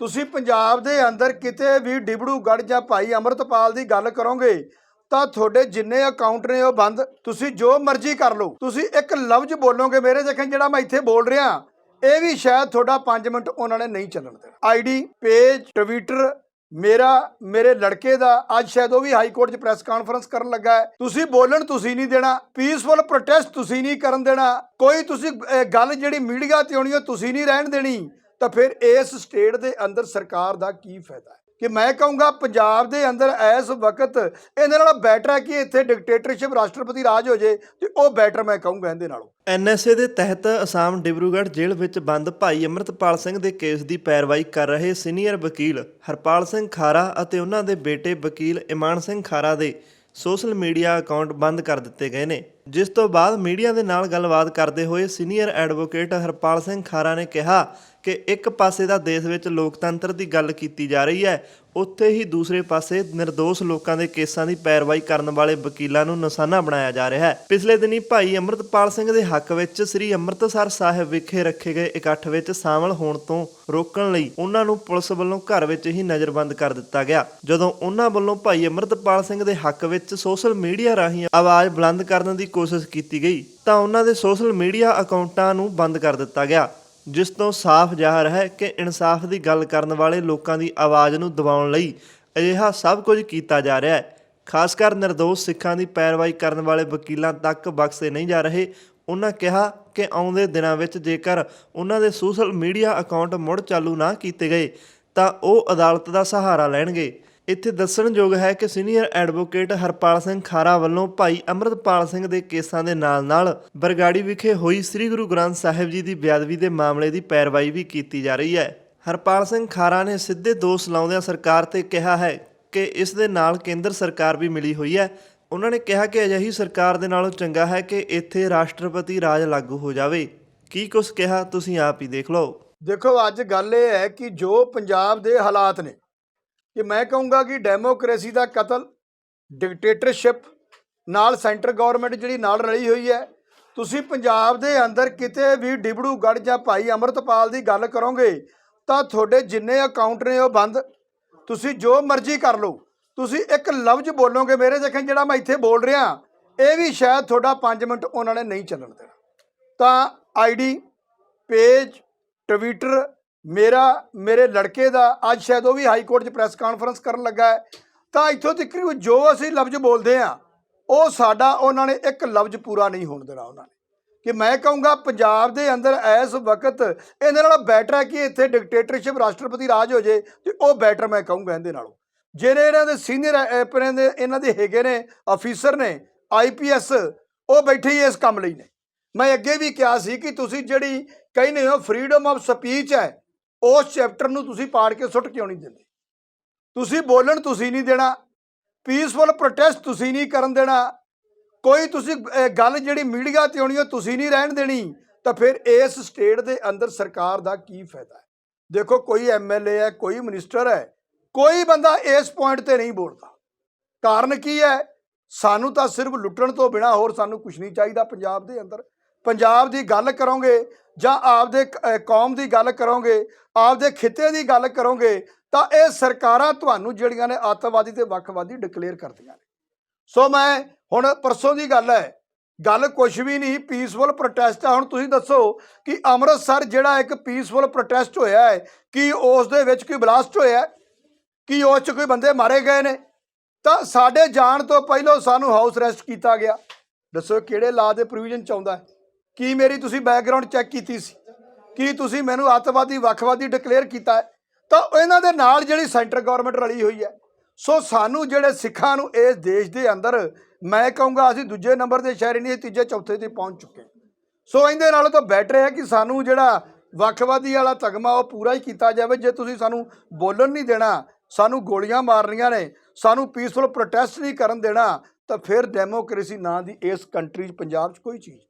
ਤੁਸੀਂ ਪੰਜਾਬ ਦੇ ਅੰਦਰ ਕਿਤੇ ਵੀ ਡਿਬੜੂਗੜ੍ਹ ਜਾਂ ਭਾਈ ਅਮਰਤਪਾਲ ਦੀ ਗੱਲ ਕਰੋਗੇ, ਤਾਂ ਤੁਹਾਡੇ ਜਿੰਨੇ ਅਕਾਊਂਟ ਨੇ ਉਹ ਬੰਦ। ਤੁਸੀਂ ਜੋ ਮਰਜ਼ੀ ਕਰ ਲਓ। ਤੁਸੀਂ ਇੱਕ ਲਫ਼ਜ਼ ਬੋਲੋਗੇ ਮੇਰੇ ਦੇਖਣ ਜਿਹੜਾ ਮੈਂ ਇੱਥੇ ਬੋਲ ਰਿਹਾ। ਇਹ ਵੀ ਸ਼ਾਇਦ ਤੁਹਾਡਾ 5 ਮਿੰਟ ਉਹਨਾਂ ਨੇ ਨਹੀਂ ਚੱਲਣ ਦੇਣਾ। ਆਈਡੀ, ਪੇਜ, ਟਵਿੱਟਰ, ਮੇਰਾ, ਮੇਰੇ ਲੜਕੇ ਦਾ, ਅੱਜ ਸ਼ਾਇਦ ਉਹ ਵੀ ਹਾਈ ਕੋਰਟ 'ਚ ਪ੍ਰੈਸ ਕਾਨਫਰੰਸ ਕਰਨ ਲੱਗਾ ਹੈ। ਤੁਸੀਂ ਬੋਲਣ ਤੁਸੀਂ ਨਹੀਂ ਦੇਣਾ। ਪੀਸਫੁਲ ਪ੍ਰੋਟੈਸਟ ਤੁਸੀਂ ਨਹੀਂ ਕਰਨ ਦੇਣਾ। ਕੋਈ ਤੁਸੀਂ ਗੱਲ ਜਿਹੜੀ ਮੀਡੀਆ ਤੇ ਆਉਣੀ ਉਹ ਤੁਸੀਂ ਨਹੀਂ ਰਹਿਣ ਦੇਣੀ। ਤਾਂ ਫਿਰ ਇਸ ਸਟੇਟ ਦੇ ਅੰਦਰ ਸਰਕਾਰ ਦਾ ਕੀ ਫਾਇਦਾ ਹੈ? ਕਿ ਮੈਂ ਕਹੂੰਗਾ ਪੰਜਾਬ ਦੇ ਅੰਦਰ ਇਸ ਵਕਤ ਇਹਦੇ ਨਾਲ ਬੈਟਰ ਹੈ ਕਿ ਇੱਥੇ ਡਿਕਟੇਟਰਸ਼ਿਪ ਰਾਸ਼ਟਰਪਤੀ ਰਾਜ ਹੋ ਜੇ ਤੇ ਉਹ ਬੈਟਰ ਮੈਂ ਕਹੂੰਗਾ ਇਹਦੇ ਨਾਲੋਂ। ਐਨਐਸਏ ਦੇ ਤਹਿਤ ਅਸਾਮ ਡਿਬਰੂਗੜ੍ਹ ਜੇਲ੍ਹ ਵਿੱਚ ਬੰਦ ਭਾਈ ਅਮਰਤਪਾਲ ਸਿੰਘ ਦੇ ਕੇਸ ਦੀ ਪੈਰਵਾਈ ਕਰ ਰਹੇ ਸੀਨੀਅਰ ਵਕੀਲ ਹਰਪਾਲ ਸਿੰਘ ਖਾਰਾ ਅਤੇ ਉਹਨਾਂ ਦੇ ਬੇਟੇ ਵਕੀਲ ਇਮਾਨ ਸਿੰਘ ਖਾਰਾ ਦੇ ਸੋਸ਼ਲ ਮੀਡੀਆ ਅਕਾਊਂਟ ਬੰਦ ਕਰ ਦਿੱਤੇ ਗਏ ਨੇ। ਜਿਸ ਤੋਂ ਬਾਅਦ ਮੀਡੀਆ ਦੇ ਨਾਲ ਗੱਲਬਾਤ ਕਰਦੇ ਹੋਏ ਸੀਨੀਅਰ ਐਡਵੋਕੇਟ ਹਰਪਾਲ ਸਿੰਘ ਖਾਰਾ ਨੇ ਕਿਹਾ ਕਿ ਇੱਕ ਪਾਸੇ ਦਾ ਦੇਸ਼ ਵਿੱਚ ਲੋਕਤੰਤਰ ਦੀ ਗੱਲ ਕੀਤੀ ਜਾ ਰਹੀ ਹੈ, ਉੱਥੇ ਹੀ ਦੂਸਰੇ ਪਾਸੇ ਨਿਰਦੋਸ਼ ਲੋਕਾਂ ਦੇ ਕੇਸਾਂ ਦੀ ਪੈਰਵਾਈ ਕਰਨ ਵਾਲੇ ਵਕੀਲਾਂ ਨੂੰ ਨਿਸ਼ਾਨਾ ਬਣਾਇਆ ਜਾ ਰਿਹਾ ਹੈ। ਪਿਛਲੇ ਦਿਨੀ ਭਾਈ ਅਮਰਤਪਾਲ ਸਿੰਘ ਦੇ ਹੱਕ ਵਿੱਚ ਸ੍ਰੀ ਅੰਮ੍ਰਿਤਸਰ ਸਾਹਿਬ ਵਿਖੇ ਰੱਖੇ ਗਏ ਇਕੱਠ ਵਿੱਚ ਸ਼ਾਮਲ ਹੋਣ ਤੋਂ ਰੋਕਣ ਲਈ ਉਹਨਾਂ ਨੂੰ ਪੁਲਿਸ ਵੱਲੋਂ ਘਰ ਵਿੱਚ ਹੀ ਨਜ਼ਰਬੰਦ ਕਰ ਦਿੱਤਾ ਗਿਆ। ਜਦੋਂ ਉਹਨਾਂ ਵੱਲੋਂ ਭਾਈ ਅਮਰਤਪਾਲ ਸਿੰਘ ਦੇ ਹੱਕ ਵਿੱਚ ਸੋਸ਼ਲ ਮੀਡੀਆ ਰਾਹੀਂ ਆਵਾਜ਼ ਬੁਲੰਦ ਕਰਨ ਦੀ ਕੋਸ਼ਿਸ਼ ਕੀਤੀ ਗਈ, ਤਾਂ ਉਹਨਾਂ ਦੇ ਸੋਸ਼ਲ ਮੀਡੀਆ ਅਕਾਊਂਟਾਂ ਨੂੰ ਬੰਦ ਕਰ ਦਿੱਤਾ ਗਿਆ, ਜਿਸ ਤੋਂ ਸਾਫ਼ ਜ਼ਾਹਰ ਹੈ ਕਿ ਇਨਸਾਫ ਦੀ ਗੱਲ ਕਰਨ ਵਾਲੇ ਲੋਕਾਂ ਦੀ ਆਵਾਜ਼ ਨੂੰ ਦਬਾਉਣ ਲਈ ਅਜਿਹਾ ਸਭ ਕੁਝ ਕੀਤਾ ਜਾ ਰਿਹਾ ਹੈ। ਖਾਸ ਕਰ ਨਿਰਦੋਸ਼ ਸਿੱਖਾਂ ਦੀ ਪੈਰਵਾਈ ਕਰਨ ਵਾਲੇ ਵਕੀਲਾਂ ਤੱਕ ਬਖਸ਼ੇ ਨਹੀਂ ਜਾ ਰਹੇ, ਉਹਨਾਂ ਕਿਹਾ ਕਿ ਆਉਂਦੇ ਦਿਨਾਂ ਵਿੱਚ ਜੇਕਰ ਉਹਨਾਂ ਦੇ ਸੋਸ਼ਲ ਮੀਡੀਆ ਅਕਾਊਂਟ ਮੁੜ ਚਾਲੂ ਨਾ ਕੀਤੇ ਗਏ, ਤਾਂ ਉਹ ਅਦਾਲਤ ਦਾ ਸਹਾਰਾ ਲੈਣਗੇ। ਇੱਥੇ ਦੱਸਣਯੋਗ ਹੈ ਕਿ ਸੀਨੀਅਰ ਐਡਵੋਕੇਟ ਹਰਪਾਲ ਸਿੰਘ ਖਾਰਾ ਵੱਲੋਂ ਭਾਈ ਅਮਰਤਪਾਲ ਸਿੰਘ ਦੇ ਕੇਸਾਂ ਦੇ ਨਾਲ-ਨਾਲ ਬਰਗਾੜੀ ਵਿਖੇ ਹੋਈ ਸ੍ਰੀ ਗੁਰੂ ਗ੍ਰੰਥ ਸਾਹਿਬ ਜੀ ਦੀ ਬੇਅਦਬੀ ਦੇ ਮਾਮਲੇ ਦੀ ਪੈਰਵਾਈ ਵੀ ਕੀਤੀ ਜਾ ਰਹੀ ਹੈ। ਹਰਪਾਲ ਸਿੰਘ ਖਾਰਾ ਨੇ ਸਿੱਧੇ ਦੋਸ਼ ਲਾਉਂਦਿਆਂ ਸਰਕਾਰ ਤੇ ਕਿਹਾ ਹੈ ਕਿ ਇਸ ਦੇ ਨਾਲ ਕੇਂਦਰ ਸਰਕਾਰ ਵੀ ਮਿਲੀ ਹੋਈ ਹੈ। ਉਹਨਾਂ ਨੇ ਕਿਹਾ ਕਿ ਅਜਿਹੀ ਸਰਕਾਰ ਦੇ ਨਾਲੋਂ ਚੰਗਾ ਹੈ ਕਿ ਇੱਥੇ ਰਾਸ਼ਟਰਪਤੀ ਰਾਜ ਲਾਗੂ ਹੋ ਜਾਵੇ। ਕੀ ਕੁਝ ਕਿਹਾ ਤੁਸੀਂ ਆਪ ਹੀ ਦੇਖ ਲਓ। ਦੇਖੋ, ਅੱਜ ਗੱਲ ਇਹ ਹੈ ਕਿ ਜੋ ਪੰਜਾਬ ਦੇ ਹਾਲਾਤ ਨੇ ਕਿ ਮੈਂ ਕਹੂੰਗਾ ਕਿ ਡੈਮੋਕ੍ਰੇਸੀ ਦਾ ਕਤਲ ਡਿਕਟੇਟਰਸ਼ਿਪ ਨਾਲ ਸੈਂਟਰ ਗਵਰਨਮੈਂਟ ਜਿਹੜੀ ਨਾਲ ਰਲੀ ਹੋਈ ਹੈ, ਤੁਸੀਂ ਪੰਜਾਬ ਦੇ ਅੰਦਰ ਕਿਤੇ ਵੀ ਡਿਬੜੂਗੜ੍ਹ ਜਾਂ ਭਾਈ ਅਮਰਤਪਾਲ ਦੀ ਗੱਲ ਕਰੋਗੇ, ਤਾਂ ਤੁਹਾਡੇ ਜਿੰਨੇ ਅਕਾਊਂਟ ਨੇ ਉਹ ਬੰਦ। ਤੁਸੀਂ ਜੋ ਮਰਜ਼ੀ ਕਰ ਲਓ। ਤੁਸੀਂ ਇੱਕ ਲਫ਼ਜ਼ ਬੋਲੋਗੇ ਮੇਰੇ ਦੇਖਣ ਜਿਹੜਾ ਮੈਂ ਇੱਥੇ ਬੋਲ ਰਿਹਾ। ਇਹ ਵੀ ਸ਼ਾਇਦ ਤੁਹਾਡਾ 5 ਮਿੰਟ ਉਹਨਾਂ ਨੇ ਨਹੀਂ ਚੱਲਣ ਦੇਣਾ। ਤਾਂ ਆਈਡੀ ਪੇਜ ਟਵਿੱਟਰ ਮੇਰਾ, ਮੇਰੇ ਲੜਕੇ ਦਾ ਅੱਜ ਸ਼ਾਇਦ ਉਹ ਵੀ ਹਾਈ ਕੋਰਟ 'ਚ ਪ੍ਰੈਸ ਕਾਨਫਰੰਸ ਕਰਨ ਲੱਗਾ ਹੈ। ਤਾਂ ਇੱਥੋਂ ਤੱਕ ਜੋ ਅਸੀਂ ਲਫ਼ਜ਼ ਬੋਲਦੇ ਆ ਉਹ ਸਾਡਾ, ਉਹਨਾਂ ਨੇ ਇੱਕ ਲਫ਼ਜ਼ ਪੂਰਾ ਨਹੀਂ ਹੋਣ ਦੇਣਾ ਉਹਨਾਂ ਨੇ। ਕਿ ਮੈਂ ਕਹੂੰਗਾ, ਪੰਜਾਬ ਦੇ ਅੰਦਰ ਇਸ ਵਕਤ ਇਹਦੇ ਨਾਲ ਬੈਟਰ ਹੈ ਕਿ ਇੱਥੇ ਡਿਕਟੇਟਰਸ਼ਿਪ ਰਾਸ਼ਟਰਪਤੀ ਰਾਜ ਹੋ ਜੇ ਤੇ ਉਹ ਬੈਟਰ ਮੈਂ ਕਹੂੰਗਾ ਇਹਦੇ ਨਾਲੋਂ। ਜਿਹੜੇ ਇਹਨਾਂ ਦੇ ਸੀਨੀਅਰ ਆਪਣੇ ਦੇ, ਇਹਨਾਂ ਦੇ ਹੈਗੇ ਨੇ ਅਫੀਸਰ ਨੇ ਆਈਪੀਐਸ ਉਹ ਬੈਠੇ ਹੀ ਇਸ ਕੰਮ ਲਈ ਨੇ। ਮੈਂ ਅੱਗੇ ਵੀ ਕਿਹਾ ਸੀ ਕਿ ਤੁਸੀਂ ਜਿਹੜੀ ਕਹਿੰਦੇ ਹੋ ਫਰੀडम ਆਫ ਸਪੀਚ ਹੈ ਉਸ ਚੈਪਟਰ ਨੂੰ ਤੁਸੀਂ ਪਾੜ ਕੇ ਸੁੱਟ ਕਿਉਂ ਨਹੀਂ ਦਿੰਦੇ? ਤੁਸੀਂ ਬੋਲਣ ਤੁਸੀਂ ਨਹੀਂ ਦੇਣਾ ਪੀਸਫੁਲ ਪ੍ਰੋਟੈਸਟ ਤੁਸੀਂ ਨਹੀਂ ਕਰਨ ਦੇਣਾ, ਕੋਈ ਤੁਸੀਂ ਗੱਲ ਜਿਹੜੀ ਮੀਡੀਆ ਤੇ ਆਉਣੀ ਉਹ ਤੁਸੀਂ ਨਹੀਂ ਰਹਿਣ ਦੇਣੀ, ਤਾਂ ਫਿਰ ਇਸ ਸਟੇਟ ਦੇ ਅੰਦਰ ਸਰਕਾਰ ਦਾ ਕੀ ਫਾਇਦਾ ਹੈ? ਦੇਖੋ, ਕੋਈ ਐਮਐਲਏ ਹੈ, ਕੋਈ ਮਿਨਿਸਟਰ ਹੈ, ਕੋਈ ਬੰਦਾ ਇਸ ਪੁਆਇੰਟ ਤੇ ਨਹੀਂ ਬੋਲਦਾ। ਕਾਰਨ ਕੀ ਹੈ? ਸਾਨੂੰ ਤਾਂ ਸਿਰਫ ਲੁੱਟਣ ਤੋਂ ਬਿਨਾ ਹੋਰ ਸਾਨੂੰ ਕੁਝ ਨਹੀਂ ਚਾਹੀਦਾ ਪੰਜਾਬ ਦੇ ਅੰਦਰ। ਪੰਜਾਬ ਦੀ ਗੱਲ ਕਰੋਗੇ ਜਾਂ ਆਪਦੇ ਕ- ਕੌਮ ਦੀ ਗੱਲ ਕਰੋਗੇ, ਆਪਦੇ ਖਿੱਤੇ ਦੀ ਗੱਲ ਕਰੋਗੇ, ਤਾਂ ਇਹ ਸਰਕਾਰਾਂ ਤੁਹਾਨੂੰ ਜਿਹੜੀਆਂ ਨੇ ਅੱਤਵਾਦੀ ਤੇ ਵੱਖਵਾਦੀ ਡਿਕਲੇਅਰ ਕਰਦੀਆਂ ਨੇ ਸੋ ਮੈਂ ਹੁਣ ਪਰਸੋਂ ਦੀ ਗੱਲ ਹੈ, ਗੱਲ ਕੁਝ ਵੀ ਨਹੀਂ ਪੀਸਫੁਲ ਪ੍ਰੋਟੈਸਟ ਹੈ ਹੁਣ ਤੁਸੀਂ ਦੱਸੋ ਕਿ ਅੰਮ੍ਰਿਤਸਰ ਜਿਹੜਾ ਇੱਕ ਪੀਸਫੁਲ ਪ੍ਰੋਟੈਸਟ ਹੋਇਆ ਹੈ, ਕੀ ਉਸ ਦੇ ਵਿੱਚ ਕੋਈ ਬਲਾਸਟ ਹੋਇਆ ਹੈ? ਕੀ ਉਸ 'ਚ ਕੋਈ ਬੰਦੇ ਮਾਰੇ ਗਏ ਨੇ ਤਾਂ ਸਾਡੇ ਜਾਣ ਤੋਂ ਪਹਿਲਾਂ ਸਾਨੂੰ ਹਾਊਸ ਅਰੈਸਟ ਕੀਤਾ ਗਿਆ ਦੱਸੋ ਕਿਹੜੇ ਲਾ ਦੇ ਪ੍ਰੋਵੀਜ਼ਨ ਚ ਆਉਂਦਾ ਹੈ? ਕੀ ਮੇਰੀ ਤੁਸੀਂ ਬੈਕਗ੍ਰਾਉਂਡ ਚੈੱਕ ਕੀਤੀ ਸੀ? ਕੀ ਤੁਸੀਂ ਮੈਨੂੰ ਅੱਤਵਾਦੀ, ਵੱਖਵਾਦੀ ਡਿਕਲੇਅਰ ਕੀਤਾ ਹੈ? ਤਾਂ ਇਹਨਾਂ ਦੇ ਨਾਲ ਜਿਹੜੀ ਸੈਂਟਰ ਗਵਰਨਮੈਂਟ ਰਲੀ ਹੋਈ ਹੈ। ਸੋ ਸਾਨੂੰ ਜਿਹੜੇ ਸਿੱਖਾਂ ਨੂੰ ਇਸ ਦੇਸ਼ ਦੇ ਅੰਦਰ ਮੈਂ ਕਹੂੰਗਾ, ਅਸੀਂ ਦੂਜੇ ਨੰਬਰ ਦੇ ਸ਼ਹਿਰੀ ਨਹੀਂ, ਤੀਜੇ, ਚੌਥੇ ਤੇ ਪਹੁੰਚ ਚੁੱਕੇ ਸੋ ਇਹਦੇ ਨਾਲੋਂ ਤਾਂ ਬੈਟਰ ਹੈ ਕਿ ਸਾਨੂੰ ਜਿਹੜਾ ਵੱਖਵਾਦੀ ਵਾਲਾ ਤਗਮਾ ਉਹ ਪੂਰਾ ਹੀ ਕੀਤਾ ਜਾਵੇ। ਜੇ ਤੁਸੀਂ ਸਾਨੂੰ ਬੋਲਣ ਨਹੀਂ ਦੇਣਾ, ਸਾਨੂੰ ਗੋਲੀਆਂ ਮਾਰਨੀਆਂ ਨੇ, ਸਾਨੂੰ ਪੀਸਫੁਲ ਪ੍ਰੋਟੈਸਟ ਨਹੀਂ ਕਰਨ ਦੇਣਾ, ਤਾਂ ਫਿਰ ਡੈਮੋਕ੍ਰੇਸੀ ਨਾਂ ਦੀ ਇਸ ਕੰਟਰੀ 'ਚ ਪੰਜਾਬ 'ਚ ਕੋਈ ਚੀਜ਼ ਨਹੀਂ।